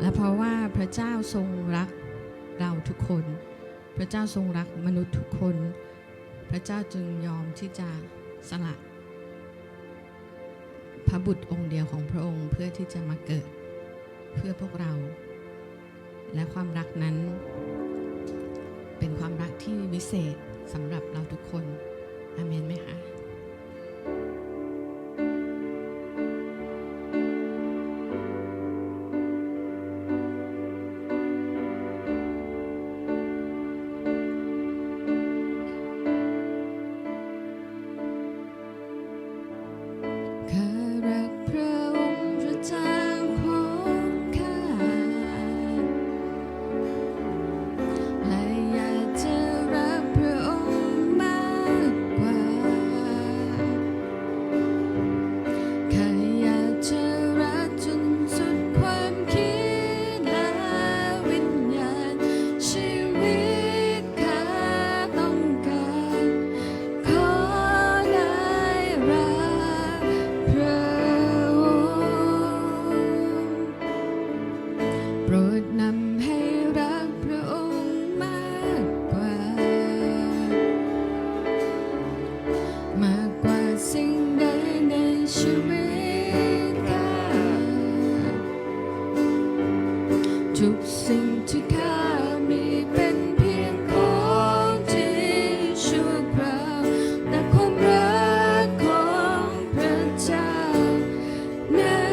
และเพราะว่าพระเจ้าทรงรักเราทุกคน พระเจ้าทรงรักมนุษย์ทุกคน พระเจ้าจึงยอมที่จะสละพระบุตรองค์เดียวของพระองค์เพื่อที่จะมาเกิดเพื่อพวกเรา และความรักนั้น เป็นความรักที่วิเศษสำหรับเราทุกคน อาเมนไหมคะ ทุกสิ่งที่ข้ามีเป็นเพียงของที่ชั่วคราวแต่ความรักของพระเจ้านั้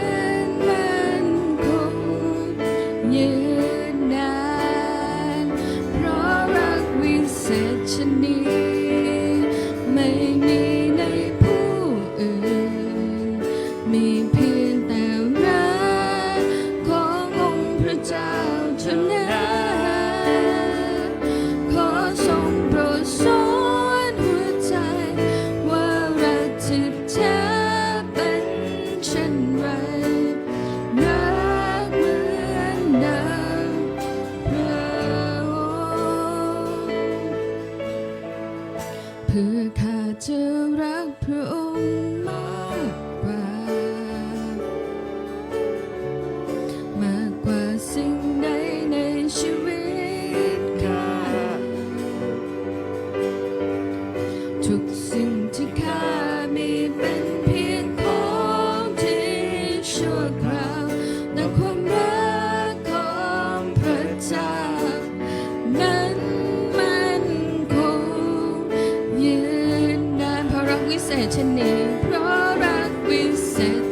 นมันคงยืนนานเพราะรักวิเศษชนี พื่อข้าจะรักพระองค์มากกว่า มากกว่าสิ่งใดในชีวิตข้าทุกสิ่งที่ข้า วิเศษชนนี้เพราะรักวิเศษ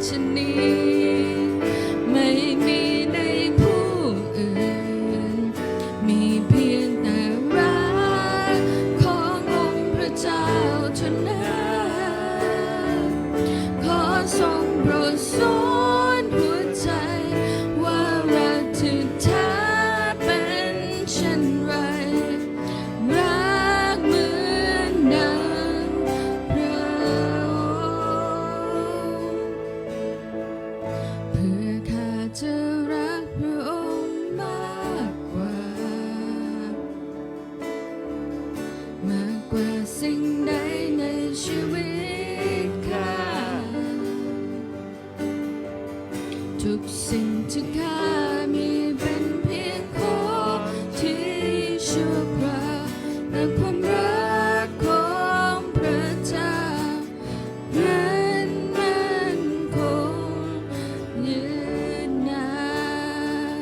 ทุกสิ่งที่ข้ามีเป็นเพียงของที่ชั่วคราวแต่ความรักของพระเจ้านั้นมันคงยืนนา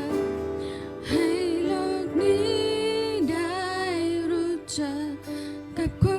นให้โลกนี้ได้รู้จักกับความ